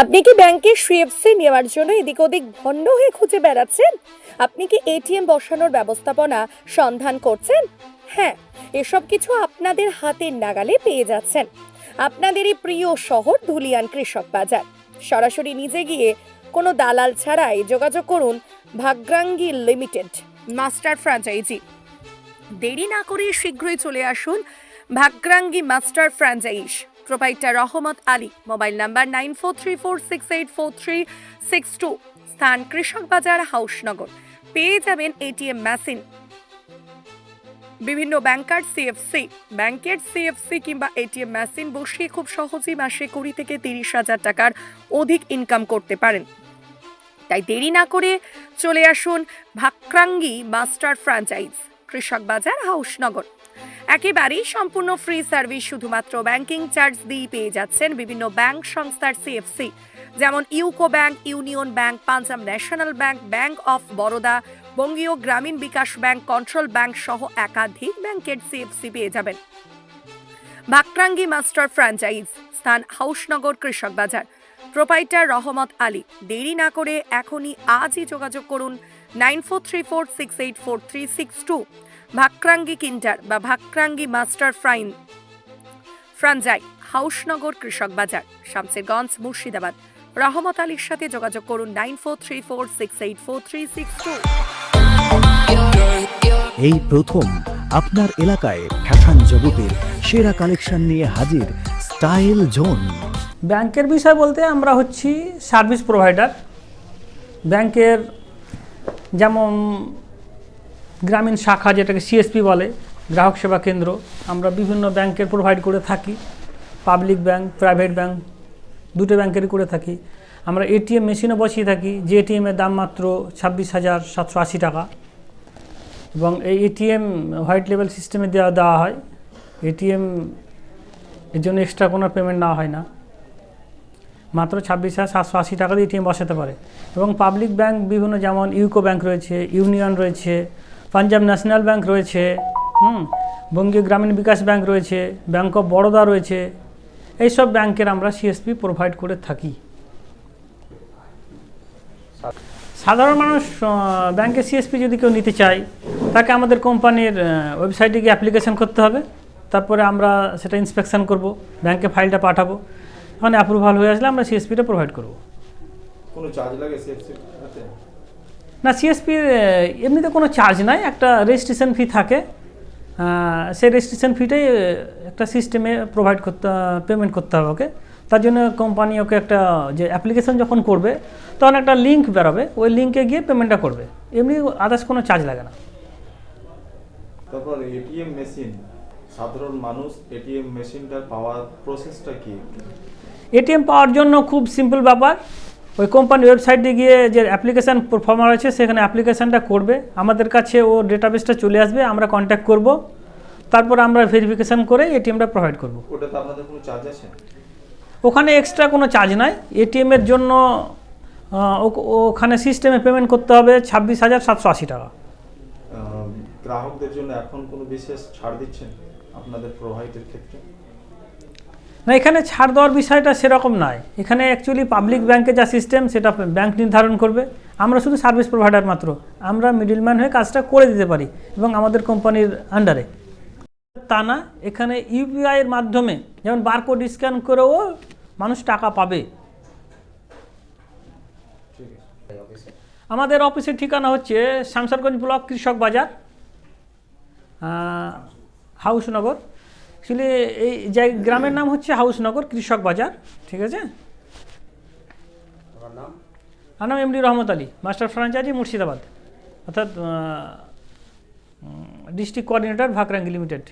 আপনি কি ব্যাংকে সিএফসি নেওয়ার জন্য এদিক ওদিক ভণ্ড হয়ে খুঁজে বেড়াচ্ছেন? আপনি কি এটিএম বসানোর ব্যবস্থাপনা সন্ধান করছেন? হ্যাঁ এসব কিছু আপনাদের হাতের নাগালে পেয়ে যাচ্ছেন। আপনাদেরই প্রিয় শহর ধুলিয়ান কৃষক বাজার। সরাসরি নিজে গিয়ে কোনো দালাল ছাড়াই যোগাযোগ করুন ভাগ্রাঙ্গি লিমিটেড মাস্টার ফ্র্যাঞ্চাইজি। দেরি না করে শীঘ্রই চলে আসুন ভাগ্রাঙ্গি master franchise. Proprietor Rahmat Ali. Mobile number nine four three four six eight four three six two. স্থান কৃষক বাজার হাউসনগর। পেয়ে যাবেন এটিএম মেশিন। বিভিন্ন ব্যাংকার সিএফসি ব্যাংকের সিএফসি কিংবা এটিএম মেশিন বসিয়ে খুব সহজেই মাসে কুড়ি থেকে তিরিশ হাজার টাকার অধিক ইনকাম করতে পারেন। তাই দেরি না করে চলে আসুন ভাক্রাঙ্গি মাস্টার ফ্র্যাঞ্চাইজ, কৃষক বাজার হাউসনগর। একেবারেই সম্পূর্ণ ফ্রি সার্ভিস শুধুমাত্র ব্যাংকিং চার্জ দিয়ে পেয়ে যাচ্ছেন বিভিন্ন ব্যাংক সংস্থার সিএফসি যেমন UCO bank, union bank, Punjab national bank bank of Baroda, Bangiya Gramin Vikash bank, control bank সহ একাধিক ব্যাংকের সিএফসি পেয়ে যাবেন। ভাক্রাঙ্গি মাস্টার ফ্র্যাঞ্চাইজ, স্থান হাউসনগর কৃষক বাজার। প্রোপাইটার রহমত আলী, দেরি না করে এখনই আজই যোগাযোগ করুন nine four three four six eight four three six two. Vakrangee kinder বা ভাক্রাঙ্গি মাস্টার ফ্রাইন। ফ্রাঞ্জাই হাউসনগর কৃষক বাজার শামসেরগঞ্জ মুর্শিদাবাদ। রহমত আলীর সাথে যোগাযোগ করুন nine four three four six eight four three six two. এই প্রথম আপনার এলাকায় ফ্যাশন জগতের সেরা কালেকশন নিয়ে হাজির স্টাইল জোন। ব্যাংকের বিষয় বলতে আমরা হচ্ছি সার্ভিস প্রোভাইডার। ব্যাংকের যেমন গ্রামীণ শাখা যেটাকে সিএসপি বলে, গ্রাহক সেবা কেন্দ্র, আমরা বিভিন্ন ব্যাংকের প্রোভাইড করে থাকি। পাবলিক ব্যাংক প্রাইভেট ব্যাংক দুটো ব্যাংকেরই করে থাকি। আমরা এটিএম মেশিনও বসিয়ে থাকি, যে এটিএমের দাম মাত্র ছাব্বিশ হাজার সাতশো আশি টাকা। এবং এই এটিএম হোয়াইট লেভেল সিস্টেমে দেওয়া দেওয়া হয়। এটিএম এর জন্য এক্সট্রা কোনো পেমেন্ট নেওয়া হয় না। মাত্র ছাব্বিশ হাজার সাতশো আশি টাকা দিয়ে এটিএম বসাতে পারে। এবং পাবলিক ব্যাংক বিভিন্ন, যেমন ইউকো ব্যাংক রয়েছে ইউনিয়ন রয়েছে পাঞ্জাব ন্যাশনাল ব্যাংক রয়েছে হুম বঙ্গীয় গ্রামীণ বিকাশ ব্যাংক রয়েছে ব্যাংক অফ বরোদা রয়েছে এইসব ব্যাংকের আমরা সিএসপি প্রোভাইড করে থাকি। সাধারণ মানুষ আহ, ব্যাংকের সিএসপি যদি কেউ নিতে চায় তাকে আমাদের কোম্পানির ওয়েবসাইটে গিয়ে অ্যাপ্লিকেশন করতে হবে তারপরে আমরা সেটা ইন্সপেকশান করব ব্যাংকে ফাইলটা পাঠাবো ওখানে অ্যাপ্রুভাল হয়ে আসলে আমরা সিএসপিটা প্রোভাইড করব। কোনো চার্জ লাগে সিএফসি হাতে না সিএসপির এমনিতে কোনো চার্জ নাই একটা রেজিস্ট্রেশন ফি থাকে। সেই রেজিস্ট্রেশন ফিটাই একটা সিস্টেমে প্রোভাইড করতে পেমেন্ট করতে হবে ওকে। তার জন্য কোম্পানি ওকে একটা যে অ্যাপ্লিকেশন যখন করবে তখন একটা লিঙ্ক বেরোবে ওই লিঙ্কে গিয়ে পেমেন্টটা করবে। এমনি আদার্স কোনো চার্জ লাগে না। তারপর এটিএম মেশিন সাধারণ মানুষ এটিএম মেশিনটা পাওয়ার প্রসেসটা কি? এটিএম পাওয়ার জন্য খুব সিম্পল ব্যাপার। ওই কোম্পানি ওয়েবসাইটে গিয়ে যে অ্যাপ্লিকেশান পারফর্মার আছে সেখানে অ্যাপ্লিকেশানটা করবে। আমাদের কাছে ও ডেটাবেসটা চলে আসবে আমরা কন্ট্যাক্ট করব। তারপর আমরা ভেরিফিকেশান করে এটিএমটা প্রোভাইড করব। ওটাতে আপনাদের কোনো চার্জ আছে? ওখানে এক্সট্রা কোনো চার্জ নাই। এটিএমের জন্য ওখানে সিস্টেমে পেমেন্ট করতে হবে ছাব্বিশ হাজার সাতশো আশি টাকা। গ্রাহকদের জন্য এখন কোনো বিশেষ ছাড় দিচ্ছেন আপনাদের প্রোভাইডের ক্ষেত্রে? না, এখানে ছাড় দেওয়ার বিষয়টা সেরকম নয়। এখানে অ্যাকচুয়ালি পাবলিক ব্যাংকে যা সিস্টেম সেটা ব্যাংক নির্ধারণ করবে। আমরা শুধু সার্ভিস প্রোভাইডার মাত্র। আমরা মিডিলম্যান হয়ে কাজটা করে দিতে পারি এবং আমাদের কোম্পানির আন্ডারে তা না, এখানে ইউপিআই এর মাধ্যমে যেমন বারকোড স্ক্যান করেও মানুষ টাকা পাবে। আমাদের অফিসের ঠিকানা হচ্ছে শামসারগঞ্জ ব্লক কৃষক বাজার হাউসনগর। অ্যাকচুয়ালি এই জায়গা গ্রামের নাম হচ্ছে হাউসনগর কৃষক বাজার ঠিক আছে? আমার নাম? MD Rahmat Ali master franchise Murshidabad অর্থাৎ ডিস্ট্রিক্ট কোঅর্ডিনেটর ভাকরাঙ্গি লিমিটেড।